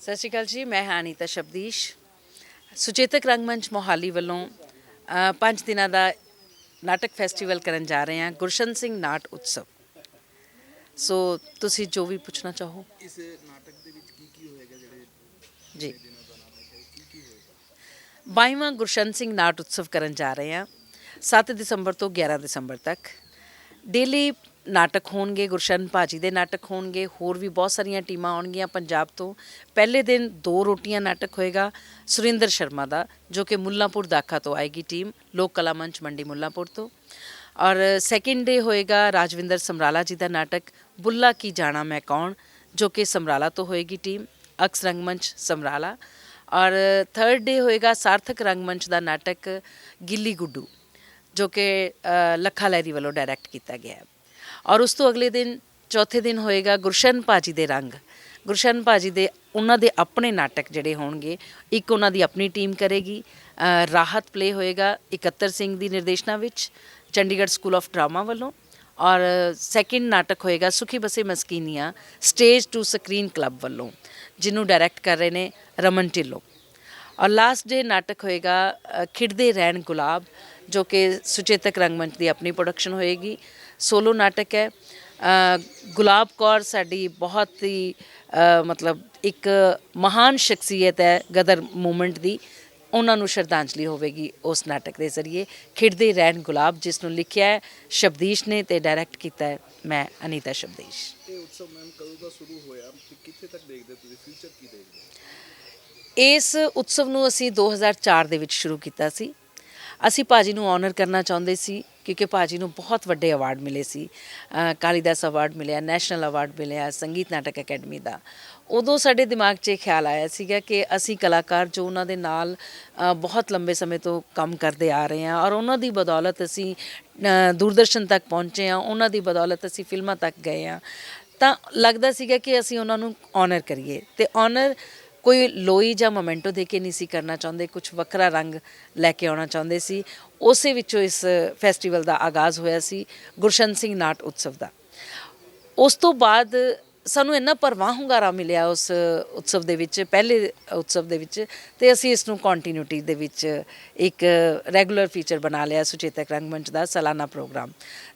ਸਤਿ ਸ਼੍ਰੀ ਅਕਾਲ ਜੀ ਮੈਂ ਹਾਂ ਅਨੀਤਾ ਸ਼ਬਦੀਸ਼। ਸੁਚੇਤਕ ਰੰਗਮੰਚ ਮੋਹਾਲੀ ਵੱਲੋਂ ਪੰਜ ਦਿਨਾਂ ਦਾ ਨਾਟਕ ਫੈਸਟੀਵਲ ਕਰਨ ਜਾ ਰਹੇ ਹਾਂ ਗੁਰਸ਼ਨ ਸਿੰਘ ਨਾਟ ਉਤਸਵ। ਸੋ ਤੁਸੀਂ ਜੋ ਵੀ ਪੁੱਛਣਾ ਚਾਹੋ। ਇਸ ਨਾਟਕ ਦੇ ਵਿੱਚ ਕੀ ਕੀ ਹੋਏਗਾ ਜਿਹੜੇ ਜੀ। ਬਾਈਵਾਂ ਗੁਰਸ਼ਨ ਸਿੰਘ ਨਾਟ ਉਤਸਵ ਕਰਨ ਜਾ ਰਹੇ ਹਾਂ 7 ਦਸੰਬਰ ਤੋਂ 11 ਦਸੰਬਰ ਤੱਕ। ਡੇਲੀ ਨਾਟਕ ਹੋਣਗੇ ਗੁਰਸ਼ਨ ਭਾਜੀ ਦੇ ਨਾਟਕ ਹੋਣਗੇ ਹੋਰ ਵੀ ਬਹੁਤ ਸਾਰੀਆਂ ਟੀਮਾਂ ਆਉਣਗੀਆਂ ਪੰਜਾਬ ਤੋਂ। ਪਹਿਲੇ ਦਿਨ ਦੋ ਰੋਟੀਆਂ ਨਾਟਕ ਹੋਏਗਾ ਸੁਰਿੰਦਰ ਸ਼ਰਮਾ ਦਾ ਜੋ ਕਿ ਮੁੱਲਾਂਪੁਰ ਦਾਖਾ ਤੋਂ ਆਏਗੀ ਟੀਮ ਲੋਕ ਕਲਾ ਮੰਚ ਮੰਡੀ ਮੁੱਲਾਂਪੁਰ ਤੋਂ। ਔਰ ਸੈਕਿੰਡ ਡੇ ਹੋਏਗਾ ਰਾਜਵਿੰਦਰ ਸਮਰਾਲਾ ਜੀ ਦਾ ਨਾਟਕ ਬੁੱਲਾ ਕੀ ਜਾਣਾ ਮੈਂ ਕੌਣ ਜੋ ਕਿ ਸਮਰਾਲਾ ਤੋਂ ਹੋਏਗੀ ਟੀਮ ਅਕਸ ਰੰਗਮੰਚ ਸਮਰਾਲਾ। ਔਰ ਥਰਡ ਡੇ ਹੋਏਗਾ ਸਾਰਥਕ ਰੰਗਮੰਚ ਦਾ ਨਾਟਕ ਗਿੱਲੀ ਗੁੱਡੂ ਜੋ ਕਿ ਅ, ਲੱਖਾ ਲਹਿਰੀ ਵੱਲੋਂ ਡਾਇਰੈਕਟ ਕੀਤਾ ਗਿਆ ਹੈ। ਔਰ ਉਸ ਤੋਂ ਅਗਲੇ ਦਿਨ, ਚੌਥੇ ਦਿਨ ਹੋਏਗਾ ਗੁਰਸ਼ਨ ਭਾਜੀ ਦੇ ਰੰਗ। ਗੁਰਸ਼ਨ ਭਾਜੀ ਦੇ, ਉਹਨਾਂ ਦੇ ਆਪਣੇ ਨਾਟਕ ਜਿਹੜੇ ਹੋਣਗੇ, ਇੱਕ ਉਹਨਾਂ ਦੀ ਆਪਣੀ ਟੀਮ ਕਰੇਗੀ। ਰਾਹਤ ਪਲੇ ਹੋਏਗਾ 71 ਸਿੰਘ ਦੀ ਨਿਰਦੇਸ਼ਨਾ ਵਿੱਚ, ਚੰਡੀਗੜ੍ਹ ਸਕੂਲ ਆਫ ਡਰਾਮਾ ਵੱਲੋਂ। ਔਰ ਸੈਕਿੰਡ ਨਾਟਕ ਹੋਏਗਾ ਸੁਖੀ ਬਸੇ ਮਸਕੀਨੀਆਂ ਸਟੇਜ ਟੂ ਸਕਰੀਨ ਕਲੱਬ ਵੱਲੋਂ, ਜਿਹਨੂੰ ਡਾਇਰੈਕਟ ਕਰ ਰਹੇ ਨੇ ਰਮਨ ਢਿੱਲੋਂ। ਔਰ ਲਾਸਟ ਡੇ ਨਾਟਕ ਹੋਏਗਾ ਖਿੜਦੇ ਰਹਿਣ ਗੁਲਾਬ। ਜੋ ਕਿ ਸੁਚੇਤਕ ਰੰਗਮੰਚ ਦੀ ਆਪਣੀ ਪ੍ਰੋਡਕਸ਼ਨ ਹੋਏਗੀ। ਸੋਲੋ ਨਾਟਕ ਹੈ। ਗੁਲਾਬ ਕੌਰ ਸਾਡੀ ਬਹੁਤ ਹੀ ਮਤਲਬ ਇੱਕ ਮਹਾਨ ਸ਼ਖਸੀਅਤ ਹੈ ਗਦਰ ਮੂਵਮੈਂਟ ਦੀ। ਉਹਨਾਂ ਨੂੰ ਸ਼ਰਧਾਂਜਲੀ ਹੋਵੇਗੀ ਉਸ ਨਾਟਕ ਦੇ ਜ਼ਰੀਏ। ਖਿੜਦੇ ਰਹਿਣ ਗੁਲਾਬ ਜਿਸ ਨੂੰ ਲਿਖਿਆ ਹੈ। ਸ਼ਬਦੀਸ਼ ਨੇ ਤੇ ਡਾਇਰੈਕਟ ਕੀਤਾ ਹੈ। ਮੈਂ ਅਨੀਤਾ ਸ਼ਬਦੀਸ਼। ਇਹ ਉਤਸਵ ਮੈਮ ਕਦੋਂ ਦਾ ਸ਼ੁਰੂ ਹੋਇਆ ਤੇ ਕਿੱਥੇ ਤੱਕ ਦੇਖਦੇ ਹੋ ਤੁਸੀਂ? ਫਿਊਚਰ ਕੀ ਦੇਖਦੇ ਹੋ? ਇਸ ਉਤਸਵ ਨੂੰ ਅਸੀਂ 2004 ਦੇ ਵਿੱਚ ਸ਼ੁਰੂ ਕੀਤਾ ਸੀ। ਅਸੀਂ ਭਾਜੀ ਨੂੰ ਆਨਰ ਕਰਨਾ ਚਾਹੁੰਦੇ ਸੀ, ਕਿਉਂਕਿ ਭਾਜੀ ਨੂੰ ਬਹੁਤ ਵੱਡੇ ਅਵਾਰਡ ਮਿਲੇ ਸੀ। ਕਾਲੀਦਾਸ ਅਵਾਰਡ ਮਿਲਿਆ ਨੈਸ਼ਨਲ ਅਵਾਰਡ ਮਿਲਿਆ, ਸੰਗੀਤ ਨਾਟਕ ਅਕੈਡਮੀ ਦਾ। ਉਦੋਂ ਸਾਡੇ ਦਿਮਾਗ 'ਚ ਇਹ ਖਿਆਲ ਆਇਆ ਸੀਗਾ ਕਿ ਅਸੀਂ ਕਲਾਕਾਰ ਜੋ ਉਹਨਾਂ ਦੇ ਨਾਲ ਬਹੁਤ ਲੰਬੇ ਸਮੇਂ ਤੋਂ ਕੰਮ ਕਰਦੇ ਆ ਰਹੇ ਹਾਂ ਔਰ ਉਹਨਾਂ ਦੀ ਬਦੌਲਤ ਅਸੀਂ ਦੂਰਦਰਸ਼ਨ ਤੱਕ ਪਹੁੰਚੇ ਹਾਂ, ਉਹਨਾਂ ਦੀ ਬਦੌਲਤ ਅਸੀਂ ਫਿਲਮਾਂ ਤੱਕ ਗਏ ਹਾਂ। ਤਾਂ ਲੱਗਦਾ ਸੀਗਾ ਕਿ ਅਸੀਂ ਉਹਨਾਂ ਨੂੰ ਆਨਰ ਕਰੀਏ। ਤੇ ਆਨਰ ਕੋਈ ਲੋਈ ਜਾਂ ਮੋਮੈਂਟੋ ਦੇ ਕੇ ਨਹੀਂ ਸੀ ਕਰਨਾ ਚਾਹੁੰਦੇ ਕੁਝ ਵੱਖਰਾ ਰੰਗ ਲੈ ਕੇ ਆਉਣਾ ਚਾਹੁੰਦੇ ਸੀ। ਉਸੇ ਵਿੱਚੋਂ ਇਸ ਫੈਸਟੀਵਲ ਦਾ ਆਗਾਜ਼ ਹੋਇਆ ਸੀ ਗੁਰਸ਼ਨ ਸਿੰਘ ਨਾਟ ਉਤਸਵ ਦਾ। ਉਸ ਤੋਂ ਬਾਅਦ ਸਾਨੂੰ ਇੰਨਾ ਪਰਵਾਹ ਹੁੰਗਾਰਾ ਮਿਲਿਆ ਉਸ ਉਤਸਵ ਦੇ ਵਿੱਚ, ਪਹਿਲੇ ਉਤਸਵ ਦੇ ਵਿੱਚ, ਤੇ ਅਸੀਂ ਇਸ ਨੂੰ ਕੰਟੀਨਿਊਟੀ ਦੇ ਵਿੱਚ ਇੱਕ ਰੈਗੂਲਰ ਫੀਚਰ ਬਣਾ ਲਿਆ, ਸੁਚੇਤਕ ਰੰਗਮੰਚ ਦਾ ਸਾਲਾਨਾ ਪ੍ਰੋਗਰਾਮ।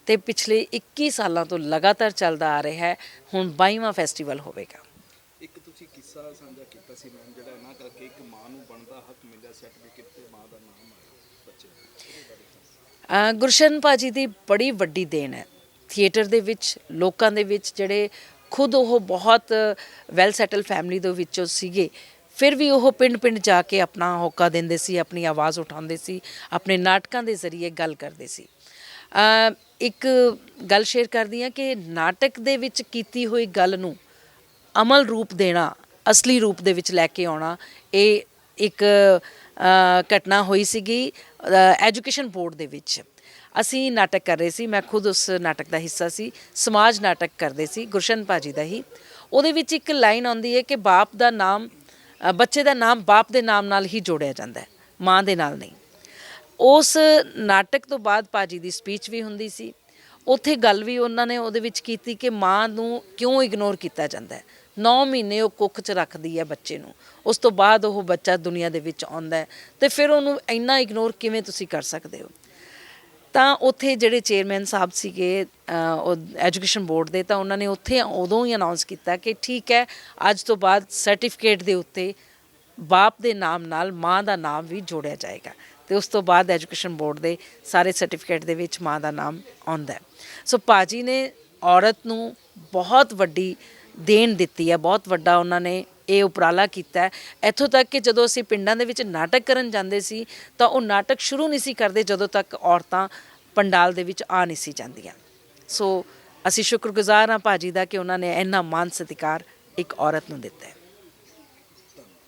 ਤੇ ਪਿਛਲੇ 21 ਸਾਲਾਂ ਤੋਂ ਲਗਾਤਾਰ ਚੱਲਦਾ ਆ ਰਿਹਾ ਹੈ, ਹੁਣ 22ਵਾਂ ਫੈਸਟੀਵਲ ਹੋਵੇਗਾ। ਕਿੱਸਾ ਸਾਂਝਾ ਕੀਤਾ ਸੀ ਮੈਮ ਜਿਹੜਾ ਨਾ ਕਰਕੇ ਇੱਕ ਮਾਂ ਨੂੰ ਬਣਦਾ ਹੱਕ ਮਿਲਿਆ ਸਰਟੀਫਿਕੇਟ ਤੇ ਮਾਂ ਦਾ ਨਾਮ ਆਇਆ ਬੱਚੇ ਦਾ। ਉਹਦੇ ਗੁਰਸ਼ਨ ਭਾਜੀ ਦੀ ਬੜੀ ਵੱਡੀ ਦੇਣ ਹੈ। ਥੀਏਟਰ ਦੇ ਵਿੱਚ ਲੋਕਾਂ ਦੇ ਵਿੱਚ ਜਿਹੜੇ ਖੁਦ ਉਹ ਬਹੁਤ ਵੈਲ ਸੈਟਲ ਫੈਮਿਲੀ ਦੇ ਵਿੱਚੋਂ ਸੀਗੇ ਫਿਰ ਵੀ ਉਹ ਪਿੰਡ-ਪਿੰਡ ਜਾ ਕੇ ਆਪਣਾ ਹੋਕਾ ਦਿੰਦੇ ਸੀ ਆਪਣੀ ਆਵਾਜ਼ ਉਠਾਉਂਦੇ ਸੀ ਆਪਣੇ ਨਾਟਕਾਂ ਦੇ ਜ਼ਰੀਏ ਗੱਲ ਕਰਦੇ ਸੀ। ਅ, ਇੱਕ ਗੱਲ ਸ਼ੇਅਰ ਕਰਦੀ ਹਾਂ ਕਿ ਨਾਟਕ ਦੇ ਵਿੱਚ ਕੀਤੀ ਹੋਈ ਗੱਲ ਨੂੰ ਅਮਲ ਰੂਪ ਦੇਣਾ ਅਸਲੀ ਰੂਪ ਦੇ ਵਿੱਚ ਲੈ ਕੇ ਆਉਣਾ। ਇਹ ਇੱਕ ਘਟਨਾ ਹੋਈ ਸੀਗੀ ਐਜੂਕੇਸ਼ਨ ਬੋਰਡ ਦੇ ਵਿੱਚ। ਅਸੀਂ ਨਾਟਕ ਕਰ ਰਹੇ ਸੀ, ਮੈਂ ਖੁਦ ਉਸ ਨਾਟਕ ਦਾ ਹਿੱਸਾ ਸੀ, ਸਮਾਜ ਨਾਟਕ ਕਰਦੇ ਸੀ ਗੁਰਸ਼ਨ ਭਾਜੀ ਦਾ ਹੀ। ਉਹਦੇ ਵਿੱਚ ਇੱਕ ਲਾਈਨ ਆਉਂਦੀ ਹੈ ਕਿ ਬਾਪ ਦਾ ਨਾਮ ਬੱਚੇ ਦਾ ਨਾਮ ਬਾਪ ਦੇ ਨਾਮ ਨਾਲ ਹੀ ਜੋੜਿਆ ਜਾਂਦਾ ਹੈ, ਮਾਂ ਦੇ ਨਾਲ ਨਹੀਂ। ਉਸ ਨਾਟਕ ਤੋਂ ਬਾਅਦ ਭਾਜੀ ਦੀ ਸਪੀਚ ਵੀ ਹੁੰਦੀ ਸੀ। ਉੱਥੇ ਗੱਲ ਵੀ ਉਹਨਾਂ ਨੇ ਉਹਦੇ ਵਿੱਚ ਕੀਤੀ ਕਿ ਮਾਂ ਨੂੰ ਕਿਉਂ ਇਗਨੋਰ ਕੀਤਾ ਜਾਂਦਾ ਹੈ? 9 ਮਹੀਨੇ ਉਹ ਕੁੱਖ 'ਚ ਰੱਖਦੀ ਹੈ ਬੱਚੇ ਨੂੰ। ਉਸ ਤੋਂ ਬਾਅਦ ਉਹ ਬੱਚਾ ਦੁਨੀਆ ਦੇ ਵਿੱਚ ਆਉਂਦਾ ਹੈ ਤੇ ਫਿਰ ਉਹਨੂੰ ਇੰਨਾ ਇਗਨੋਰ ਕਿਵੇਂ ਤੁਸੀਂ ਕਰ ਸਕਦੇ ਹੋ? ਤਾਂ ਉੱਥੇ ਜਿਹੜੇ ਚੇਅਰਮੈਨ ਸਾਹਿਬ ਸੀਗੇ ਉਹ ਐਜੂਕੇਸ਼ਨ ਬੋਰਡ ਦੇ, ਤਾਂ ਉਹਨਾਂ ਨੇ ਉੱਥੇ ਉਦੋਂ ਹੀ ਅਨਾਉਂਸ ਕੀਤਾ ਕਿ ਠੀਕ ਹੈ, ਅੱਜ ਤੋਂ ਬਾਅਦ ਸਰਟੀਫਿਕੇਟ ਦੇ ਉੱਤੇ ਬਾਪ ਦੇ ਨਾਮ ਨਾਲ ਮਾਂ ਦਾ ਨਾਮ ਵੀ ਜੋੜਿਆ ਜਾਏਗਾ। ਤੇ ਉਸ ਤੋਂ ਬਾਅਦ ਐਜੂਕੇਸ਼ਨ ਬੋਰਡ ਦੇ ਸਾਰੇ ਸਰਟੀਫਿਕੇਟ ਦੇ ਵਿੱਚ ਮਾਂ ਦਾ ਨਾਮ ਆਉਂਦਾ ਹੈ। ਸੋ ਪਾਜੀ ਨੇ ਔਰਤ ਨੂੰ ਬਹੁਤ ਵੱਡੀ ਦੇਣ ਦਿੱਤੀ ਹੈ ਬਹੁਤ ਵੱਡਾ ਉਹਨਾਂ ਨੇ ਇਹ ਉਪਰਾਲਾ ਕੀਤਾ। ਹੈ ਇੱਥੋਂ ਤੱਕ ਕਿ ਜਦੋਂ ਅਸੀਂ ਪਿੰਡਾਂ ਦੇ ਵਿੱਚ ਨਾਟਕ ਕਰਨ ਜਾਂਦੇ ਸੀ, ਤਾਂ ਉਹ ਨਾਟਕ ਸ਼ੁਰੂ ਨਹੀਂ ਸੀ ਕਰਦੇ ਜਦੋਂ ਤੱਕ ਔਰਤਾਂ ਪੰਡਾਲ ਦੇ ਵਿੱਚ ਆ ਨਹੀਂ ਸੀ ਜਾਂਦੀਆਂ। ਸੋ ਅਸੀਂ ਸ਼ੁਕਰਗੁਜ਼ਾਰ ਹਾਂ ਭਾਜੀ ਦਾ ਕਿ ਉਹਨਾਂ ਨੇ ਇੰਨਾ ਮਾਨ ਸਤਿਕਾਰ ਇੱਕ ਔਰਤ ਨੂੰ ਦਿੱਤਾ ਹੈ।